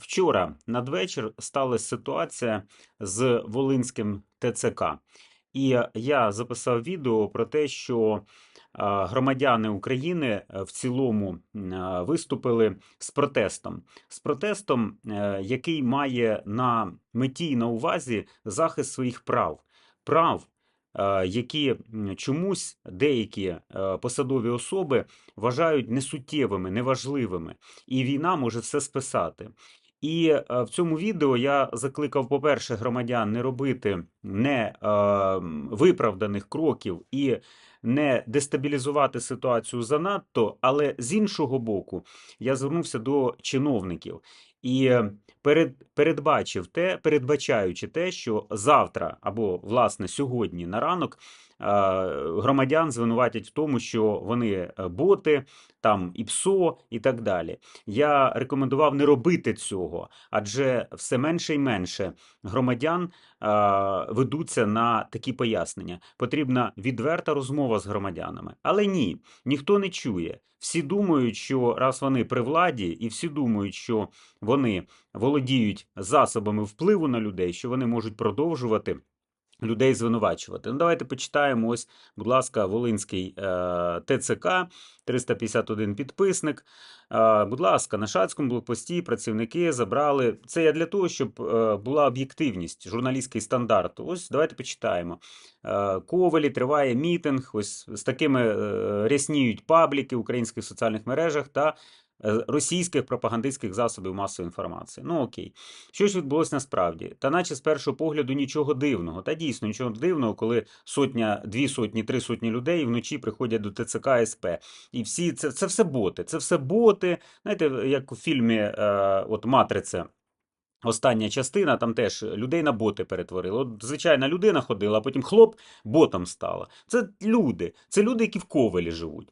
Вчора надвечір сталася ситуація з Волинським ТЦК. І я записав відео про те, що громадяни України е, в цілому виступили з протестом. З протестом, е, який має на меті і на увазі захист своїх прав. Прав, е, які чомусь деякі е, посадові особи вважають несуттєвими, неважливими, і війна може все списати. І е, в цьому відео я закликав, по-перше, громадян не робити не е, виправданих кроків і не дестабілізувати ситуацію занадто, але з іншого боку, я звернувся до чиновників. І перед, передбачив те, передбачаючи те, що завтра або власне сьогодні на ранок е, громадян звинуватять в тому, що вони е, боти, там і ПСО, і так далі. Я рекомендував не робити цього, адже все менше і менше громадян а, ведуться на такі пояснення. Потрібна відверта розмова з громадянами. Але ні, ніхто не чує. Всі думають, що раз вони при владі, і всі думають, що вони володіють засобами впливу на людей, що вони можуть продовжувати. Людей звинувачувати. Ну, давайте почитаємо. Ось, будь ласка, Волинський е, ТЦК, 351 підписник. Е, будь ласка, на шацькому блокпості працівники забрали. Це я для того, щоб е, була об'єктивність, журналістський стандарт. Ось давайте почитаємо. Е, Ковалі триває мітинг. Ось з такими е, рясніють пабліки в українських соціальних мережах та російських пропагандистських засобів масової інформації. Ну окей. Що ж відбулося насправді? Та наче з першого погляду нічого дивного. Та дійсно нічого дивного, коли сотня, дві сотні, три сотні людей вночі приходять до ТЦК СП. І всі це, це все боти. Це все боти. Знаєте, як у фільмі е, от Матриця. Остання частина, там теж людей на боти перетворили. От звичайна людина ходила, а потім хлоп ботом стала. Це люди, це люди, які в ковалі живуть.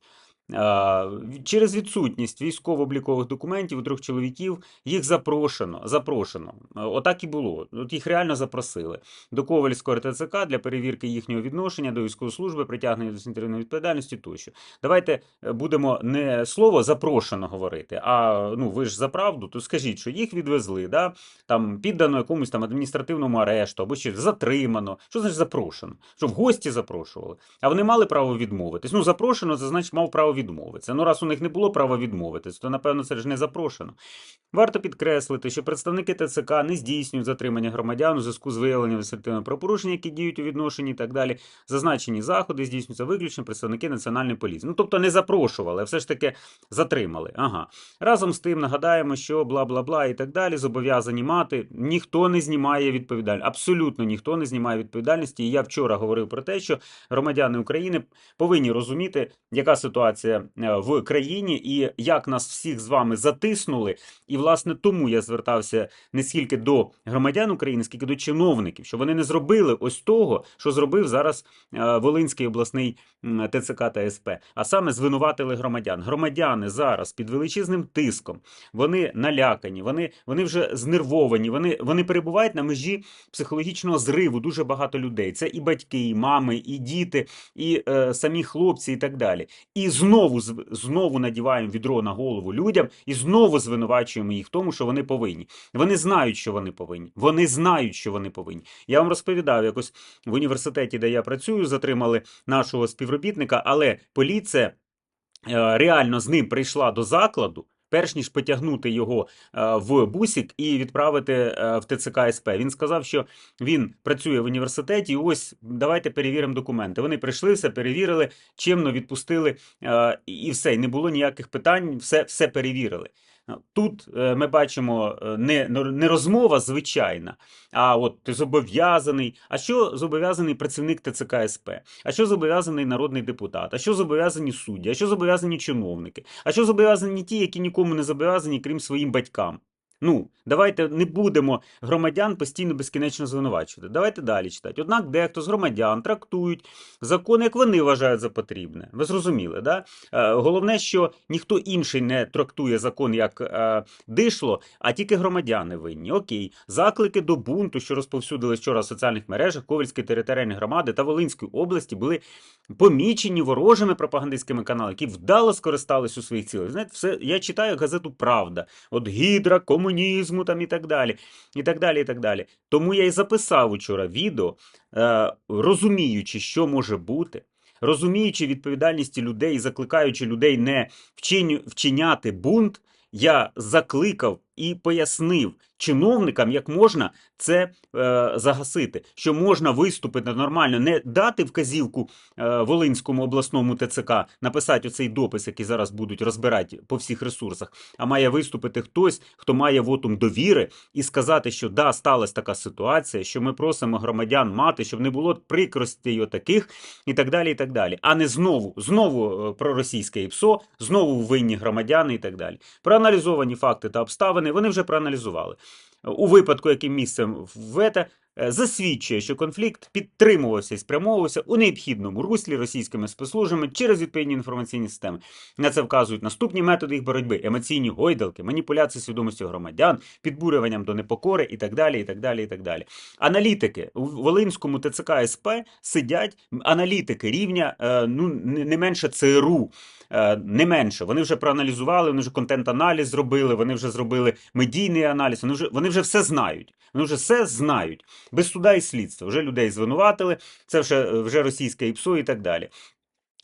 А, Через відсутність військово-облікових документів у трьох чоловіків їх запрошено. запрошено. Отак і було. От їх реально запросили до Ковальського РТЦК для перевірки їхнього відношення до військової служби, притягнення до адміністративної відповідальності тощо. Давайте е, будемо не слово запрошено говорити, а ну ви ж за правду, то скажіть, що їх відвезли, да? там піддано якомусь там адміністративному арешту або ще затримано. Що значить запрошено? Що в гості запрошували? А вони мали право відмовитись. Ну, запрошено, це значить мав право відмовитися. Ну, раз у них не було права відмовитись, то напевно це ж не запрошено. Варто підкреслити, що представники ТЦК не здійснюють затримання громадян у зв'язку з виявленням адміністративного правопорушення, які діють у відношенні і так далі. Зазначені заходи здійснюються виключно представники національної поліції. Ну, тобто не запрошували, а все ж таки затримали. Ага. Разом з тим нагадаємо, що бла бла бла і так далі зобов'язані мати. Ніхто не знімає відповідальність. Абсолютно ніхто не знімає відповідальності. І я вчора говорив про те, що громадяни України повинні розуміти, яка ситуація е, в країні і як нас всіх з вами затиснули. І власне тому я звертався не скільки до громадян України, скільки до чиновників, що вони не зробили ось того, що зробив зараз е, Волинський обласний ТЦК та СП, а саме звинуватили громадян. Громадяни зараз під величезним тиском, вони налякані, вони, вони вже знервовані, вони, вони перебувають на межі психологічного зриву. Дуже багато людей. Це і батьки, і мами, і діти, і е, самі хлопці, і так далі. І знову зв- знову надіваємо відро на голову людям і знову звинувачуємо їх в тому, що вони повинні. Вони знають, що вони повинні. Вони знають, що вони повинні. Я вам розповідав, якось в університеті, де я працюю, затримали нашого співробітника, але поліція е, реально з ним прийшла до закладу. Перш ніж потягнути його е, в бусік і відправити е, в ТЦК СП. Він сказав, що він працює в університеті. І ось давайте перевіримо документи. Вони прийшли, все перевірили, чимно відпустили, е, і все. І не було ніяких питань, все, все перевірили. Тут е, ми бачимо е, не, не розмова звичайна, а от ти зобов'язаний. А що зобов'язаний працівник ТЦК СП? А що зобов'язаний народний депутат? А що зобов'язані судді? А що зобов'язані чиновники? А що зобов'язані ті, які нікому не зобов'язані, крім своїм батькам? Ну, давайте не будемо громадян постійно безкінечно звинувачувати. Давайте далі читати. Однак дехто з громадян трактують закон, як вони вважають за потрібне. Ви зрозуміли, да? Е, Головне, що ніхто інший не трактує закон як е, дишло, а тільки громадяни винні. Окей, заклики до бунту, що розповсюдили вчора в соціальних мережах Ковальської територіальної громади та Волинської області, були помічені ворожими пропагандистськими каналами, які вдало скористались у своїх цілях. Знаєте, все я читаю газету Правда. От гідра, комунізм. Комунізму там і так далі. І так далі, і так далі. Тому я і записав учора відео, е, розуміючи, що може бути, розуміючи відповідальність людей закликаючи людей не вчиняти бунт, я закликав і пояснив чиновникам, як можна це е, загасити, що можна виступити нормально, не дати вказівку е, Волинському обласному ТЦК написати оцей допис, який зараз будуть розбирати по всіх ресурсах, а має виступити хтось, хто має вотум довіри, і сказати, що да, сталася така ситуація, що ми просимо громадян мати, щоб не було прикростей таких, і так далі, і так далі. А не знову, знову е, проросійське ІПСО, знову винні громадяни і так далі. Проаналізовані факти та обставини вони вже проаналізували. У випадку, яким місцем ввете, е, засвідчує, що конфлікт підтримувався і спрямовувався у необхідному руслі російськими спецслужбами через відповідні інформаційні системи. На це вказують наступні методи їх боротьби: емоційні гойдалки, маніпуляції свідомістю громадян, підбурюванням до непокори і так далі. і так далі, і так далі. Аналітики у Волинському ТЦК СП сидять аналітики рівня е, ну не менше ЦРУ. Е, Не менше, вони вже проаналізували, вони вже контент-аналіз зробили, вони вже зробили медійний аналіз, вони вже, вони вже все знають. Вони вже все знають. Без суда і слідства. Вже людей звинуватили, це вже, вже російське ІПСО і так далі.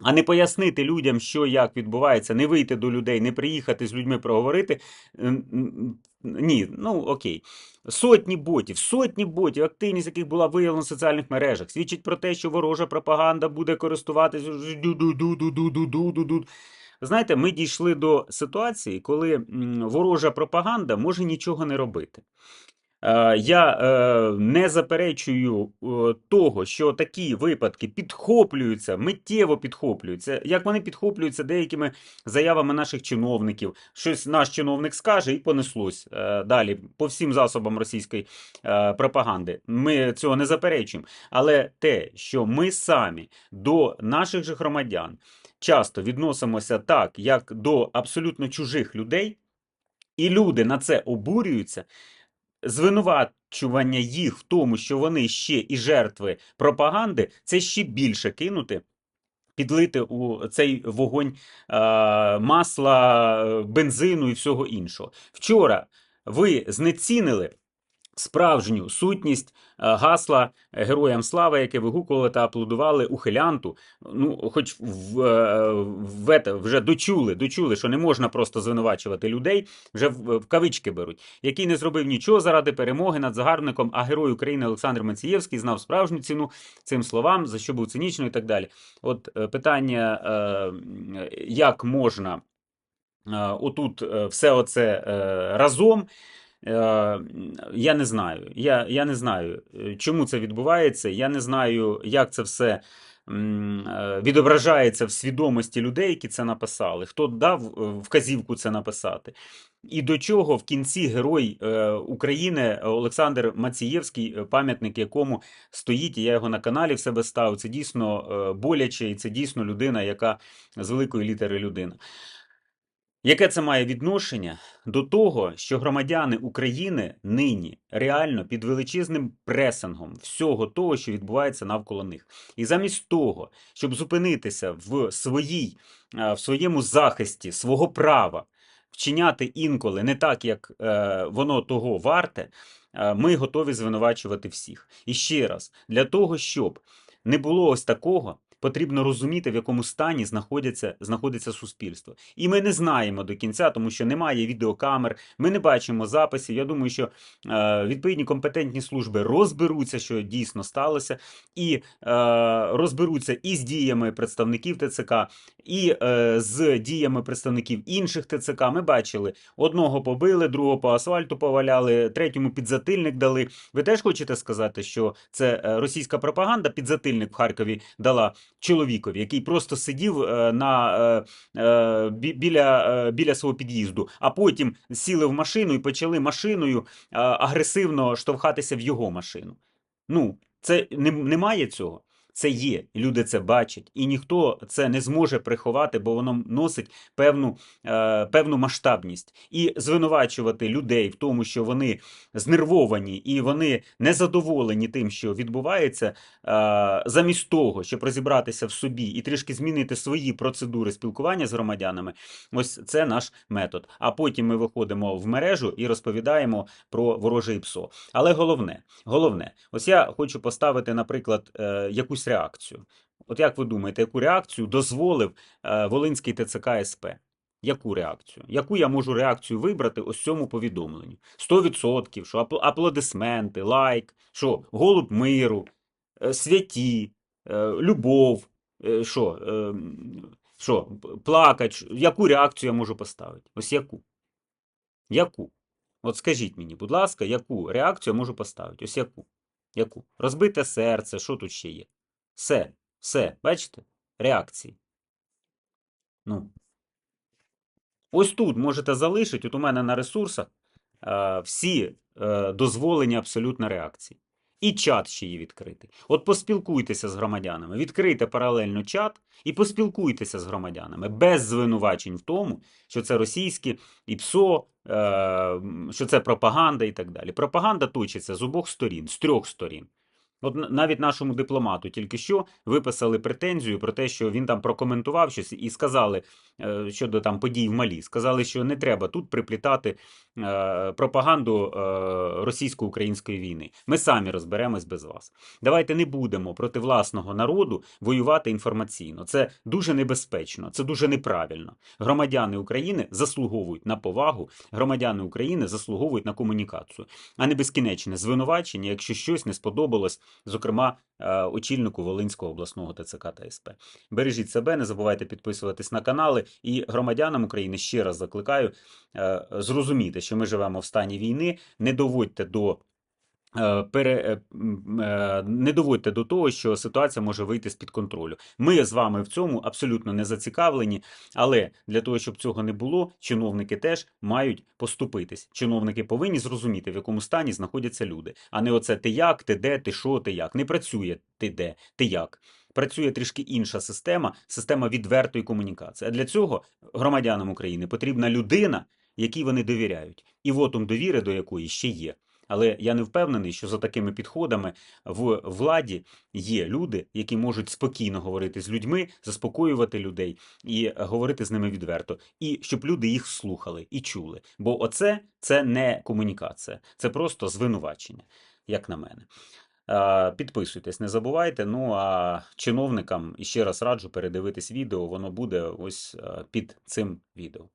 А не пояснити людям, що як відбувається, не вийти до людей, не приїхати з людьми проговорити. м, Ні, ну окей. Сотні ботів, сотні ботів, активність яких була виявлена в соціальних мережах, свідчить про те, що ворожа пропаганда буде користуватися. Знаєте, ми дійшли до ситуації, коли ворожа пропаганда може нічого не робити. Е, Я е, не заперечую е, того, що такі випадки підхоплюються, миттєво підхоплюються. Як вони підхоплюються деякими заявами наших чиновників, щось наш чиновник скаже і понеслось далі по всім засобам російської пропаганди. Ми цього не заперечуємо. Але те, що ми самі до наших же громадян часто відносимося так, як до абсолютно чужих людей, і люди на це обурюються звинувачування їх в тому, що вони ще і жертви пропаганди, це ще більше кинути. Підлити у цей вогонь е, масла, бензину і всього іншого. Вчора ви знецінили справжню сутність е, гасла Героям слава, яке вигукували та аплодували ухилянту. Ну, хоч в, е, в, вже дочули, дочули, що не можна просто звинувачувати людей, вже в, в кавички беруть, який не зробив нічого заради перемоги над загарбником, а герой України Олександр Мацієвський знав справжню ціну цим словам, за що був цинічно і так далі. От е, питання, е, як можна е, отут е, все оце е, разом. Е, Я не знаю. Я, я не знаю, е, чому це відбувається. Я не знаю, як це все е, відображається в свідомості людей, які це написали. Хто дав вказівку це написати. І до чого в кінці герой України Олександр Мацієвський, пам'ятник якому стоїть, і я його на каналі в себе ставив. Це дійсно боляче, і це дійсно людина, яка з великої літери людина. Яке це має відношення до того, що громадяни України нині реально під величезним пресингом всього того, що відбувається навколо них, і замість того, щоб зупинитися в своїй е, в своєму захисті свого права вчиняти інколи не так, як е, воно того варте, е, ми готові звинувачувати всіх. І ще раз, для того, щоб не було ось такого, потрібно розуміти, в якому стані знаходиться, знаходиться суспільство. І ми не знаємо до кінця, тому що немає відеокамер, ми не бачимо записів. Я думаю, що е, відповідні компетентні служби розберуться, що дійсно сталося, і е, розберуться і з діями представників ТЦК, і е, з діями представників інших ТЦК. Ми бачили, одного побили, другого по асфальту поваляли, третьому підзатильник дали. Ви теж хочете сказати, що це е, російська пропаганда підзатильник в Харкові дала чоловікові, який просто сидів е, на, е, е, бі- біля, біля свого під'їзду, а потім сіли в машину і почали машиною агресивно штовхатися в його машину. Ну, це немає цього. Це є, люди це бачать, і ніхто це не зможе приховати, бо воно носить певну, е, певну масштабність. І звинувачувати людей в тому, що вони знервовані і вони незадоволені тим, що відбувається, е, замість того, щоб розібратися в собі і трішки змінити свої процедури спілкування з громадянами, ось це наш метод. А потім ми виходимо в мережу і розповідаємо про вороже ПСО. Але головне, головне, ось я хочу поставити, наприклад, е, якусь реакцію. От як ви думаєте, яку реакцію дозволив е, Волинський ТЦК СП? Яку реакцію? Яку я можу реакцію вибрати ось цьому повідомленню? 100%, що аплодисменти, лайк, що голуб миру, е, святі, е, любов, що, що, п- плакать, яку реакцію я можу поставити? Ось яку? Яку? От скажіть мені, будь ласка, яку реакцію я можу поставити? Ось яку? Яку? Розбите серце, що тут ще є? Все, все, бачите? Реакції. Ну. Ось тут можете залишити, от у мене на ресурсах е, всі е, дозволені абсолютно реакції. І чат ще є відкритий. От поспілкуйтеся з громадянами, відкрийте паралельно чат і поспілкуйтеся з громадянами без звинувачень в тому, що це російські і ПСО, е, що це пропаганда і так далі. Пропаганда точиться з обох сторін, з трьох сторін. От навіть нашому дипломату тільки що виписали претензію про те, що він там прокоментував щось і сказали е, щодо там подій в Малі. Сказали, що не треба тут приплітати е, пропаганду е, російсько-української війни. Ми самі розберемось без вас. Давайте не будемо проти власного народу воювати інформаційно. Це дуже небезпечно, це дуже неправильно. Громадяни України заслуговують на повагу, громадяни України заслуговують на комунікацію, а не безкінечне звинувачення, якщо щось не сподобалось, зокрема е, очільнику Волинського обласного ТЦК та СП. Бережіть себе, не забувайте підписуватись на канали і громадянам України ще раз закликаю е, зрозуміти, що ми живемо в стані війни. Не доводьте до. Е, Пере, е, е, не доводьте до того, що ситуація може вийти з-під контролю. Ми з вами в цьому абсолютно не зацікавлені, але для того, щоб цього не було, чиновники теж мають поступитись. Чиновники повинні зрозуміти, в якому стані знаходяться люди, а не оце ти як, ти де, ти що, ти як. Не працює ти де, ти як. Працює трішки інша система, система відвертої комунікації. А для цього громадянам України потрібна людина, якій вони довіряють, і вотум довіри до якої ще є. Але я не впевнений, що за такими підходами в владі є люди, які можуть спокійно говорити з людьми, заспокоювати людей і говорити з ними відверто, і щоб люди їх слухали і чули. Бо оце це не комунікація, це просто звинувачення, як на мене. Підписуйтесь, не забувайте. Ну а чиновникам іще раз раджу передивитись відео, воно буде ось під цим відео.